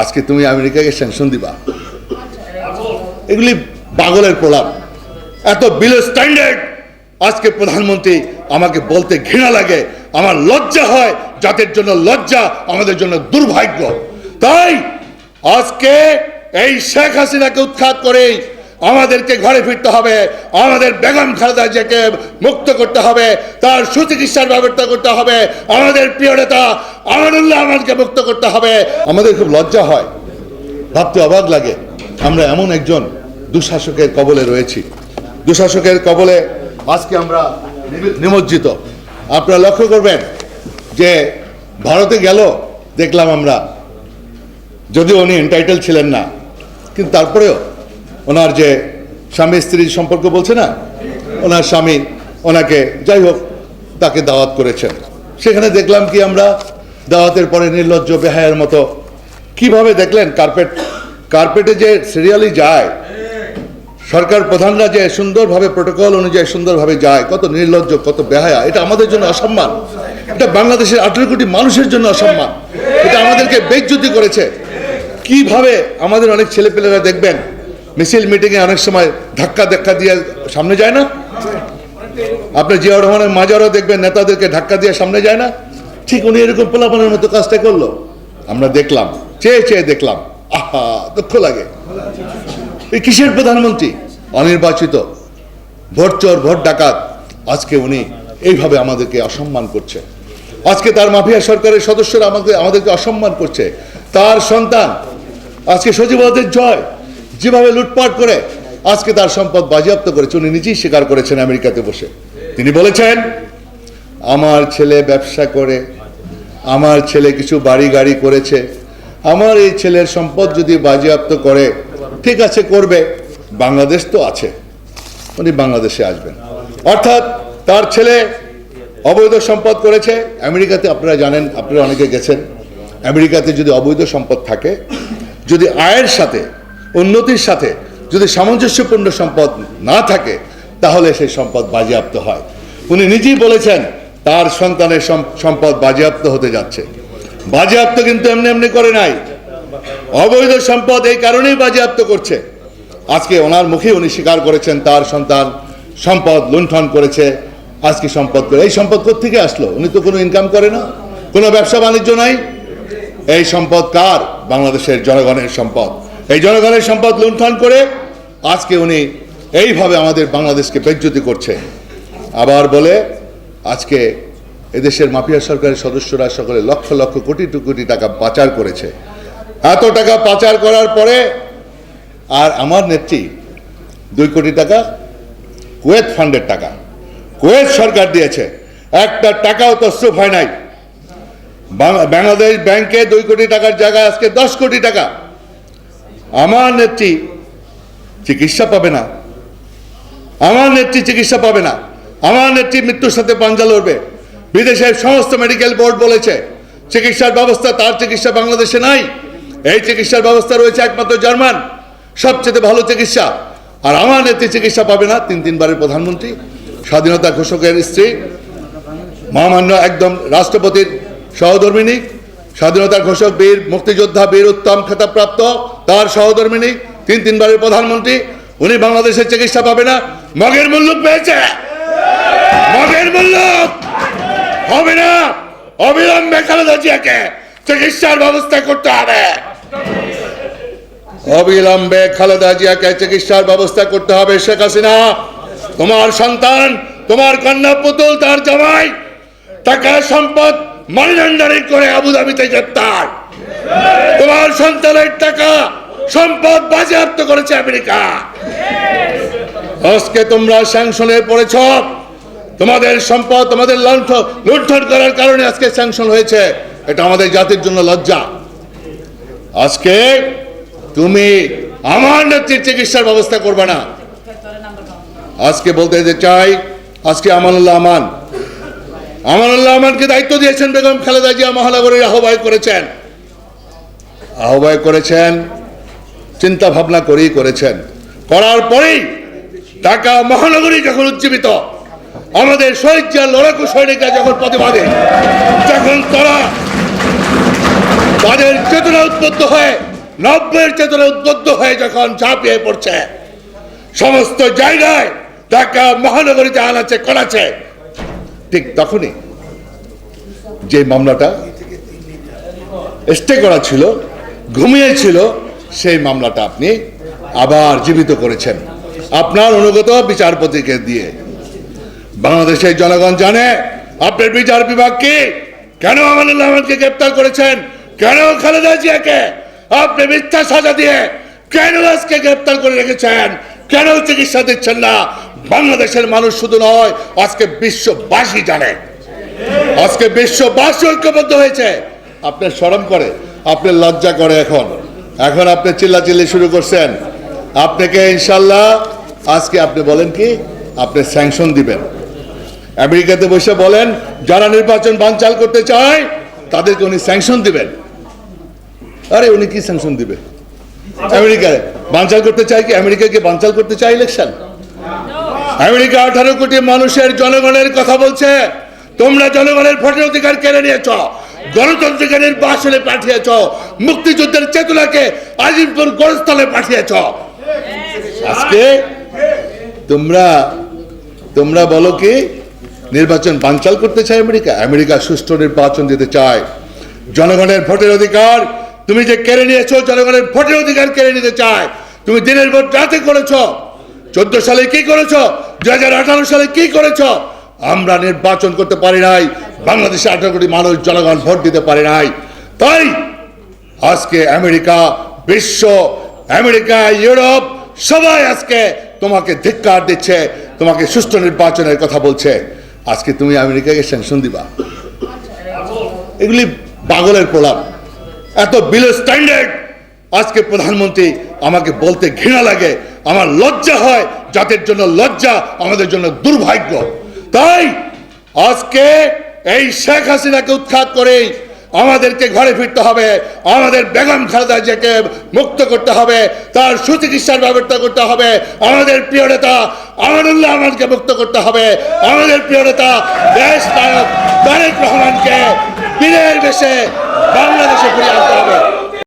আজকে তুমি আমেরিকাকে স্যাংশন দিবা। এগুলি বাগলের প্রলাপ। এত বিলো স্ট্যান্ডার্ড আজকে প্রধানমন্ত্রী আমাকে বলতে ঘৃণা লাগে। আমার লজ্জা হয় জাতির জন্য লজ্জা, আমাদের জন্য দুর্ভাগ্য। তাই আজকে এই শেখ হাসিনাকে উৎখাত করেই আমাদেরকে ঘরে ফিরতে হবে, আমাদের বেগম খালেদা জিয়াকে মুক্ত করতে হবে, তার সুচিকিৎসার ব্যবস্থা করতে হবে, আমাদের প্রিয় নেতা আমানুল্লাহ আমানকে মুক্ত করতে হবে। আমাদের খুব লজ্জা হয়, ভাবতে অবাক লাগে, আমরা এমন একজন দুঃশাসকের কবলে রয়েছি। দুঃশাসকের কবলে আজকে আমরা নিম- নিমজ্জিত। আপনারা লক্ষ্য করবেন যে ভারতে গেল, দেখলাম আমরা। যদিও উনি এন্টাইটেল ছিলেন না, কিন্তু তারপরেও ওনার যে স্বামী স্ত্রীর সম্পর্ক বলছে না? ওনার স্বামী ওনাকে যাই হোক, তাকে দাওয়াত করেছেন। সেখানে দেখলাম কি আমরা দাওয়াতের পরে নির্লজ্জ বেহায়ের মতো। কীভাবে দেখলেন কার্পেট? কার্পেটে যে সিরিয়ালি যায়, সরকার প্রধানরা যে সুন্দরভাবে প্রোটোকল অনুযায়ী সুন্দরভাবে যায়, কত নির্লজ্জ, কত বেহায়া, এটা আমাদের জন্য অসম্মান। এটা বাংলাদেশের আঠেরো কোটি মানুষের জন্য অসম্মান। এটা আমাদেরকে বেজ্জুতি করেছে। কীভাবে আমাদের অনেক ছেলেপেলেরা দেখবেন মিছিল মিটিংয়ে অনেক সময় ধাক্কা ধাক্কা দিয়ে সামনে যায় না? আপনি জিয়াউর রহমানের মাজারও দেখবেন, নেতাদেরকে ধাক্কা দিয়ে সামনে যায় না। ঠিক উনি এরকম পোলাপানের মতো কাজটা করল। আমরা দেখলাম, চেয়ে চেয়ে দেখলাম, আহা, দুঃখ লাগে। এই কিসের প্রধানমন্ত্রী? অনির্বাচিত। ভোট চোর, ভোট ডাকাত। আজকে উনি এইভাবে আমাদেরকে অসম্মান করছে। আজকে তার মাফিয়া সরকারের সদস্যরা আমাদের আমাদেরকে অসম্মান করছে। তার সন্তান, আজকে সচিবালয়ের জয়। যেভাবে লুটপাট করে আজকে তার সম্পদ বাজেয়াপ্ত করেছে, উনি নিজেই স্বীকার করেছেন আমেরিকাতে বসে। তিনি বলেছেন, আমার ছেলে ব্যবসা করে, আমার ছেলে কিছু বাড়ি গাড়ি করেছে, আমার এই ছেলের সম্পদ যদি বাজেয়াপ্ত করে, ঠিক আছে, করবে। বাংলাদেশ তো আছে, উনি বাংলাদেশে আসবেন। অর্থাৎ তার ছেলে অবৈধ সম্পদ করেছে। আমেরিকাতে আপনারা জানেন, আপনারা অনেকে গেছেন, আমেরিকাতে যদি অবৈধ সম্পদ থাকে, যদি আয়ের সাথে উন্নতির সাথে যদি সামঞ্জস্যপূর্ণ সম্পদ না থাকে, তাহলে সেই সম্পদ বাজেয়াপ্ত হয়। উনি নিজেই বলেছেন, তার সন্তানের সম্পদ বাজেয়াপ্ত হতে যাচ্ছে। বাজেয়াপ্ত কিন্তু এমনি এমনি করে নাই। অবৈধ সম্পদ এই কারণেই বাজেয়াপ্ত করছে। আজকে ওনার মুখে উনি স্বীকার করেছেন, তার সন্তান সম্পদ লুণ্ঠন করেছে। আজকে সম্পদ করে এই সম্পদ থেকে আসলো? উনি তো কোনো ইনকাম করে না। কোনো ব্যবসা বাণিজ্য নাই। এই সম্পদ কার? বাংলাদেশের জনগণের সম্পদ। এই জনগণের সম্পদ লুণ্ঠন করে আজকে উনি এইভাবে আমাদের বাংলাদেশকে বেজ্জতি করছে। আবার বলে, আজকে এদেশের মাফিয়া সরকারের সদস্যরা সকলে লক্ষ লক্ষ কোটি কোটি টাকা পাচার করেছে। এত টাকা পাচার করার পরে আর আমার নেত্রী দুই কোটি টাকা, কুয়েত ফান্ডের টাকা। কুয়েত সরকার দিয়েছে, একটা টাকাও তসরুপ হয় নাই। বাংলাদেশ ব্যাংকে দুই কোটি টাকার জায়গায় আজকে দশ কোটি টাকা। আমার নেত্রী চিকিৎসা পাবে না। আমার নেত্রী চিকিৎসা পাবে না। আমার নেত্রী মৃত্যুর সাথে পাঞ্জা লড়বে। বিদেশের সমস্ত মেডিকেল বোর্ড বলেছে, চিকিৎসার ব্যবস্থা তার চিকিৎসা বাংলাদেশে নাই। এই চিকিৎসার ব্যবস্থা রয়েছে একমাত্র জার্মান, সবচেয়ে ভালো চিকিৎসা। আর আমার নেত্রী চিকিৎসা পাবে না তিন তিনবারের প্রধানমন্ত্রী, স্বাধীনতা ঘোষকের স্ত্রী, মহামান্য একদম রাষ্ট্রপতির সহধর্মিনী, স্বাধীনতা ঘোষক বীর, মুক্তিযোদ্ধা বীর উত্তম খেতাবপ্রাপ্ত তার সহধর্মিনী, তিন তিনবারের প্রধানমন্ত্রী, উনি বাংলাদেশের চিকিৎসা পাবে না। মগের মূল্য পেয়েছে। মগের মূল্য হবে না। অবিলম্বে খালেদা জিয়াকে চিকিৎসার ব্যবস্থা করতে হবে। অবিলম্বে খালেদা জিয়াকে চিকিৎসার ব্যবস্থা করতে হবে শেখ হাসিনা। তোমার সন্তান, তোমার কন্যা পুতুল, তার জামাই টাকা সম্পদ মানি লন্ডারিং করে আবুধাবিতে গ্রেপ্তার। তোমার সন্তানের টাকা সম্পদ বাজেয়াপ্ত করেছে আমেরিকা। আজকে তোমরা স্যাংশনে পড়েছ। তোমাদের সম্পদ, তোমাদের লণ্ঠন লুণ্ঠন করার কারণে আজকে স্যাংশন হয়েছে। এটা আমাদের জাতির জন্য লজ্জা। আজকে তুমি আমার নেত্রীর চিকিৎসার ব্যবস্থা করবে না। আজকে বলতে চাই, আজকে আমানুল্লাহ আমান। আমানুল্লাহ আমানকে দায়িত্ব দিয়েছেন বেগম খালেদা জিয়া মহানগরীর আহ্বায়ক করেছেন। আহ্বায়ক করেছেন চিন্তা ভাবনা করেই করেছেন। করার পরেই ঢাকা মহানগরী যখন উজ্জীবিত, আমাদের শহীদ লড়াকু সৈনিকরা যখন প্রতিবাদে যখন তারা তাদের চেতনা উদ্বুদ্ধ হয়ে নব্বের চেতনা উদ্বুদ্ধ হয়ে যখন ঝাঁপিয়ে পড়ছে, সমস্ত জায়গায় ঢাকা মহানগরীতে আনাচে করাছে ঠিক তখনই যে মামলাটা স্টে করা ছিল ঘুমিয়েছিল সেই মামলাটা আপনি আবার জীবিত করেছেন। আপনার অনুগত বিচারপতিকে দিয়ে। বাংলাদেশের জনগণ জানে, আপনার বিচার বিভাগ কি? কেন আমানুল্লাহ আহমদকে গ্রেপ্তার করেছেন? কেন খালেদা জিয়াকে? আপনি মিথ্যা সাজা দিয়ে কেন আজকে গ্রেপ্তার করে রেখেছেন? কেন চিকিৎসা দিচ্ছেন না? বাংলাদেশের মানুষ শুধু নয়, আজকে বিশ্ববাসী জানে। আজকে বিশ্ববাসী ঐক্যবদ্ধ হয়েছে। আপনার শরম করে, আপনার লজ্জা করে এখন। এখন আপনি চিল্লাচিল্লি শুরু করছেন। আপনাকে ইনশাল্লাহ আজকে আপনি বলেন কি, আপনি স্যাংশন দিবেন। আমেরিকাতে বসে বলেন, যারা নির্বাচন বানচাল করতে চায়, তাদেরকে উনি স্যাংশন দিবেন। আরে, উনি কি স্যাংশন দিবে? আমেরিকায় বানচাল করতে চায় কি? আমেরিকাকে বানচাল করতে চায় ইলেকশন আমেরিকা আঠারো কোটি মানুষের জনগণের কথা বলছে। তোমরা জনগণের ভোটের অধিকার কেড়ে নিয়েছ। গণতন্ত্রকে নির্বাচনে পাঠিয়েছ, মুক্তিযুদ্ধের চেতনাকে আজিমপুর গণস্থলে পাঠিয়েছ। আজকে তোমরা তোমরা বলো কি, নির্বাচন বানচাল করতে চায় আমেরিকা? আমেরিকা সুষ্ঠু নির্বাচন দিতে চায়। জনগণের ভোটের অধিকার তুমি যে কেড়ে নিয়েছো, জনগণের ভোটের অধিকার কেড়ে নিতে চায়। তুমি দিনের ভোট রাতে করেছ। চোদ্দ সালে কি করেছ? দু হাজার আঠারো সালে কি করেছ? আমরা নির্বাচন করতে পারি নাই। বাংলাদেশে আঠারো কোটি মানুষ জনগণ ভোট দিতে পারে নাই। তাই আজকে আমেরিকা, বিশ্ব, আমেরিকা, ইউরোপ, সবাই আজকে তোমাকে ধিক্কার দিচ্ছে, তোমাকে সুষ্ঠু নির্বাচনের কথা বলছে। আজকে তুমি আমেরিকাকে স্যাংশন দিবা। এগুলি পাগলের প্রলাপ। এত বিলো স্ট্যান্ডার্ড আজকে প্রধানমন্ত্রী আমাকে বলতে ঘৃণা লাগে। আমার লজ্জা হয়, জাতির জন্য লজ্জা, আমাদের জন্য দুর্ভাগ্য। তাই আজকে এই শেখ হাসিনাকে উৎখাত করে আমাদেরকে ঘরে ফিরতে হবে, আমাদের বেগম খালেদা জিয়াকে মুক্ত করতে হবে, তার সুচিকিৎসার ব্যবস্থা করতে হবে, আমাদের প্রিয় নেতা আমানুল্লাহ আমানকে মুক্ত করতে হবে, আমাদের প্রিয় নেতা দেশ নায়ক তারেক রহমানকে বীরের বেশে বাংলাদেশে ফিরে আনতে হবে।